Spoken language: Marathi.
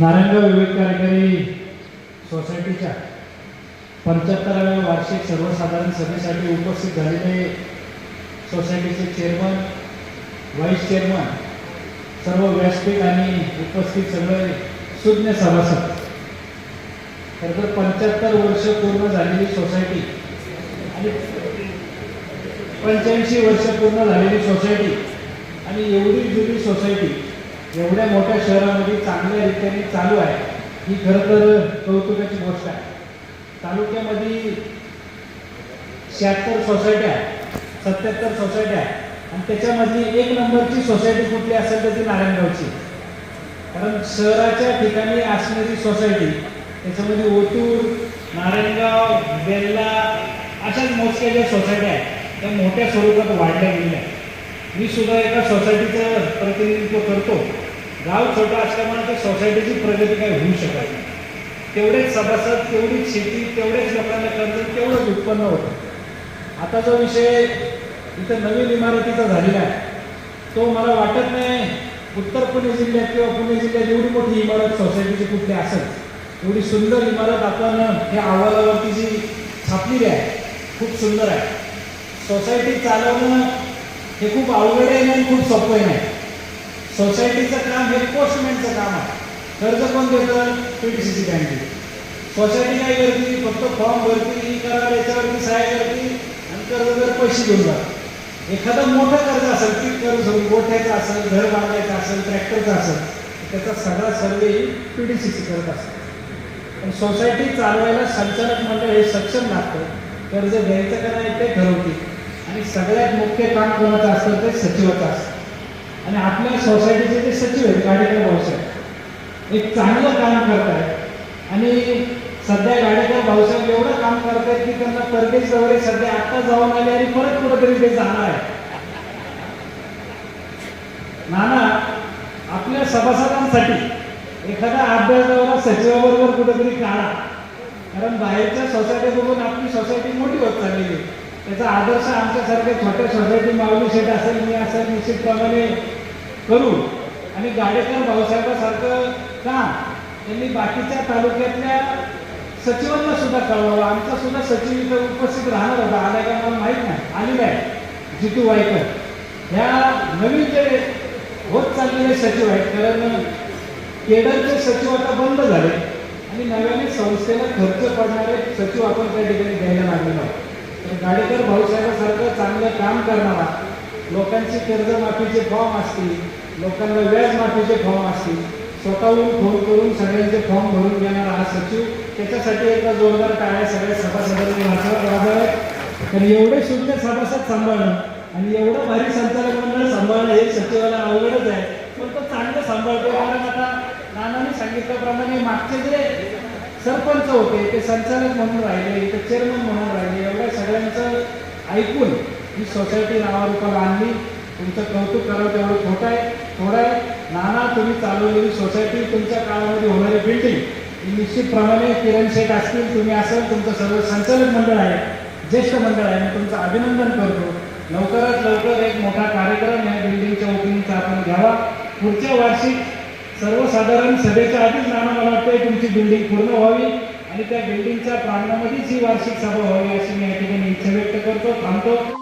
नारायणगाव विवेक कार्यकारी सोसायटीच्या पंच्याहत्तराव्या वार्षिक सर्वसाधारण सभेसाठी उपस्थित झालेले सोसायटीचे चेअरमन व्हाईस चेअरमन सर्व व्यासपीठ आणि उपस्थित सगळे सुज्ञ सभासद. खर तर पंच्याहत्तर वर्ष पूर्ण झालेली सोसायटी आणि पंच्याऐंशी वर्ष पूर्ण झालेली सोसायटी आणि एवढी जुनी सोसायटी एवढ्या मोठ्या शहरामध्ये चांगल्या रीतीने चालू आहे. ही खरं तर कौतुकाची गोष्ट आहे. तालुक्यामध्ये शहात्तर सोसायट्या सत्याहत्तर सोसायट्या आणि त्याच्यामधली एक नंबरची सोसायटी कुठली असेल तर ती नारायणगावची. कारण शहराच्या ठिकाणी असणारी सोसायटी त्याच्यामध्ये ओतूर नारायणगाव बेल्ला अशाच मोजक्या ज्या सोसायट्या आहेत त्या मोठ्या स्वरूपात वाढल्या गेल्या. आहेत मी सुद्धा एका सोसायटीचं प्रतिनिधित्व करतो. गाव छोटं असल्यामुळे त्या सोसायटीची प्रगती काही होऊ शकत नाही. तेवढेच सभासद तेवढीच शेती तेवढेच लोकांना कर्ज तेवढंच उत्पन्न होतं. आता जो विषय इथं नवीन इमारतीचा झालेला आहे तो मला वाटत नाही उत्तर पुणे जिल्ह्यात किंवा पुणे जिल्ह्यात एवढी मोठी इमारत सोसायटीची कुठली असेल. एवढी सुंदर इमारत आपण ह्या अहवालावरती जी छापलेली आहे खूप सुंदर आहे. सोसायटी चालवणं हे खूप अवघड आहे नाही खूप सोपं आहे. नाही सोसायटीचं काम हे पोस्टमॅनचं काम आहे. कर्ज कोण देतं? पी डी सी सी बँकेत सोसायटी काय करते? फक्त फॉर्म भरती ही करा याच्यावरती सहाय्य करते आणि कर्जदार पैसे घेऊन जातात. एखादं मोठं कर्ज असेल पीक कर्ज गोठ्याचं असेल घर बांधायचं असेल ट्रॅक्टरचं असेल त्याचा सगळा survey P D C C करत असतो. पण सोसायटी चालवायला संचालक मंडळ हे सक्षम लागतं. कर्ज घ्यायचं का नाही ते ठरवते आणि सगळ्यात मुख्य काम कोणाचं असतं ते सचिवाचं असतं. आणि आपल्या सोसायटीचे जे सचिव आहेत गाडेकर भाऊसाहेब एक चांगलं काम करतायत. आणि सध्या गाडेकर भाऊसाहेब एवढं काम करतायत की त्यांना परदेश दौरे सध्या आत्ता जाऊन आले आणि परत कुठेतरी ते जाणार आहे नाना आपल्या सभासदांसाठी एखादा अभ्यास दौरा सचिवाबरोबर कुठेतरी काढा. कारण बाहेरच्या सोसायटी बघून आपली सोसायटी मोठी होत चाललेली आहे. त्याचा आदर्श आमच्यासारख्या छोट्या सोसायटी माऊली शेट असेल मी असेल निश्चितप्रमाणे करू. आणि गाडेकर भाऊसाहेबासारखं का? त्यांनी बाकीच्या तालुक्यातल्या सचिवांना सुद्धा कळवावं. आमचा सुद्धा सचिव इथं उपस्थित राहणार होता. आला का मला माहीत नाही. आलेला आहे जितू वायकर. ह्या नवीन जे होत चाललेले सचिव आहेत कारण केडरचे सचिव आता बंद झाले. आणि नव्याने संस्थेला खर्च पडणारे सचिव आपण त्या ठिकाणी घ्यायला लागलेलो आहोत. गाडीकर भाऊसाहेबासारखं चांगलं काम करणारा. लोकांची कर्जमाफीचे फॉर्म असतील लोकांना व्याज माफीचे फॉर्म असतील स्वतःहून फोन करून सगळ्यांचे फॉर्म भरून घेणारा हा सचिव त्याच्यासाठी एकदा जोरदार टाळ्या सगळ्या सभासदांनी वाचवा वाजवाव्यात तर एवढे शून्य सभासद सांभाळणं आणि एवढं भारी संचालक मंडळ सांभाळणं हे सचिवाला अवघडच आहे. पण तो चांगलं सांभाळतो. कारण आता नानाने सांगितल्याप्रमाणे मागचे जे सरपंच होते ते संचालक म्हणून राहिले ते चेअरमन म्हणून राहिले एवढ्या सगळ्यांचं ऐकून ही सोसायटी नावारूपाला आणली. तुमचं कौतुक करावं तेवढं छोटं आहे. थोडं आहे. नाना तुम्ही चालवलेली सोसायटी तुमच्या काळामध्ये होणारी बिल्डिंग ही निश्चितप्रमाणे किरण शेठ असतील तुम्ही असाल तुमचं सर्व संचालक मंडळ आहे ज्येष्ठ मंडळ आहे मी तुमचं अभिनंदन करतो. लवकरात लवकर एक मोठा कार्यक्रम या बिल्डिंगच्या ओपनिंगचा आपण घ्यावा. पुढच्या वार्षिक सर्वसाधारण सभेच्या आधीच नाना मला वाटतं तुमची बिल्डिंग पूर्ण व्हावी आणि त्या बिल्डिंगच्या प्रांगणामध्येच ही वार्षिक सभा व्हावी अशी मी या ठिकाणी इच्छा व्यक्त करतो थांबतो.